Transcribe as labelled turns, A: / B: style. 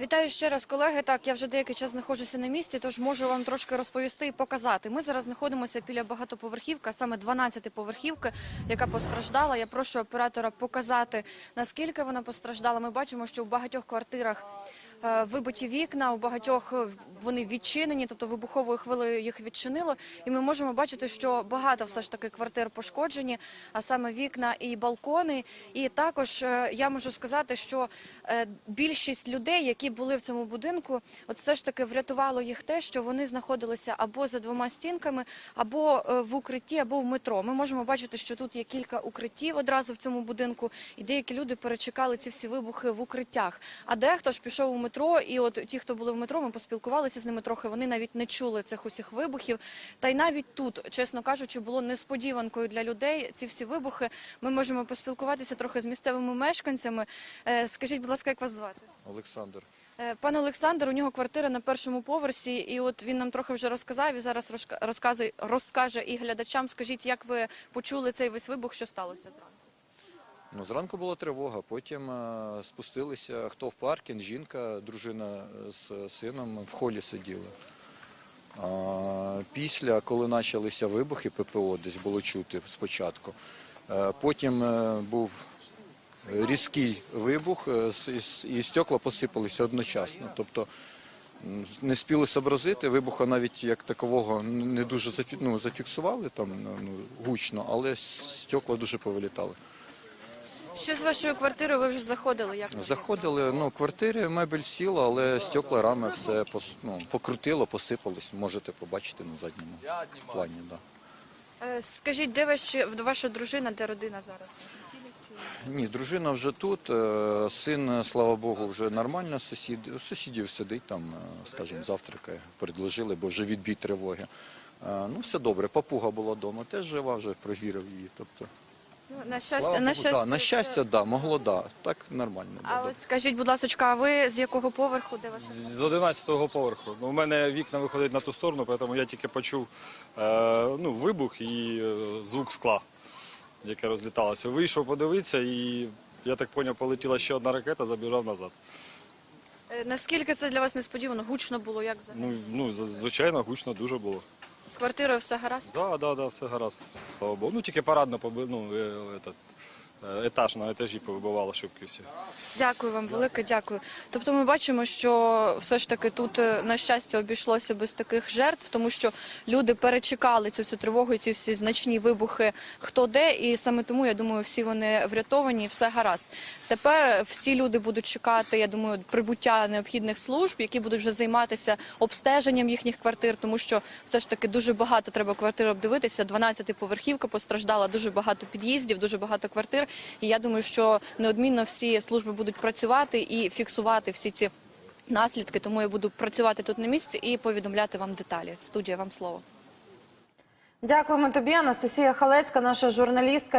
A: Вітаю ще раз, колеги. Так, я вже деякий час знаходжуся на місці, тож можу вам трошки розповісти і показати. Ми зараз знаходимося біля багатоповерхівки, саме 12 поверхівки, яка постраждала. Я прошу оператора показати, наскільки вона постраждала. Ми бачимо, що у багатьох квартирах вибиті вікна, у багатьох е, вони відчинені, тобто вибуховою хвилею їх відчинило. І ми можемо бачити, що багато все ж таки квартир пошкоджені, а саме вікна і балкони. І також е, я можу сказати, що е, більшість людей, які були в цьому будинку, от все ж таки врятувало їх те, що вони знаходилися або за двома стінками, або е, в укритті, або в метро. Ми можемо бачити, що тут є кілька укриттів одразу в цьому будинку, і деякі люди перечекали ці всі вибухи в укриттях. А дехто ж пішов у метро, і от ті, хто були в метро, ми поспілкувалися з ними трохи. Вони навіть не чули цих усіх вибухів. Та й навіть тут, чесно кажучи, було несподіванкою для людей ці всі вибухи. Ми можемо поспілкуватися трохи з місцевими мешканцями. Е, Скажіть, будь ласка, як вас звати?
B: Олександр.
A: Е, Пане Олександр, у нього квартира на першому поверсі, і от він нам трохи вже розказав і зараз розка- розказує, розкаже і глядачам. Скажіть, як ви почули цей весь вибух, що сталося зранку?
B: Ну, зранку була тривога, потім е, спустилися, хто в паркінг, жінка, дружина з сином в холі сиділи. А, після, коли почалися вибухи, ППО десь було чути спочатку. Е, потім е, був різкий вибух, е, і стекла посипалися одночасно. Тобто не спіли зобразити, вибуха навіть як такового не дуже ну, зафіксували там ну, гучно, але стекла дуже повилітали.
A: Що з вашою квартирою ви вже заходили? Як
B: Заходили, ну, квартири, мебель сіла, але стекла, рами все пос, ну, покрутило, посипалось. Можете побачити на задньому плані. Да.
A: Е, Скажіть, де ваші, ваша дружина, де родина зараз?
B: Ні, дружина вже тут, е, син, слава Богу, вже нормально, сусід, сусідів сидить там, е, скажімо, завтракає, предложили, бо вже відбій тривоги. Ну, все добре, папуга була вдома, теж жива, вже провірив її. Тобто,
A: Ну, на щастя, на щастя,
B: да, на щастя, да, могло, да, так нормально.
A: А от скажіть, будь ласка, а ви з якого поверху? Де ваша?
C: З 11-го поверху. Ну, у мене вікна виходять на ту сторону, тому я тільки почув е, ну, вибух і е, звук скла, яке розліталося. Вийшов подивитися і, я так зрозумів, полетіла ще одна ракета, забіжав назад.
A: Е, Наскільки це для вас несподівано? Гучно було, як взагалі?
C: Ну, ну з- звичайно, гучно дуже було.
A: З квартирою все гаразд?
C: Да, да, да, все гаразд, слава Богу. Ну, тільки парадно побив, ну, е, этот, е, етаж на етажі повибивало шибки всі.
A: Дякую вам, велике дякую. Тобто ми бачимо, що все ж таки тут е, на щастя обійшлося без таких жертв, тому що люди перечекали цю всю тривогу, і ці всі значні вибухи хто де, і саме тому я думаю, всі вони врятовані, і все гаразд. Тепер всі люди будуть чекати, я думаю, прибуття необхідних служб, які будуть вже займатися обстеженням їхніх квартир, тому що все ж таки дуже багато треба квартир обдивитися. 12-поверхівка постраждала, дуже багато під'їздів, дуже багато квартир. І я думаю, що неодмінно всі служби будуть працювати і фіксувати всі ці наслідки. Тому я буду працювати тут на місці і повідомляти вам деталі. Студія, вам слово.
D: Дякуємо тобі, Анастасія Халецька, наша журналістка.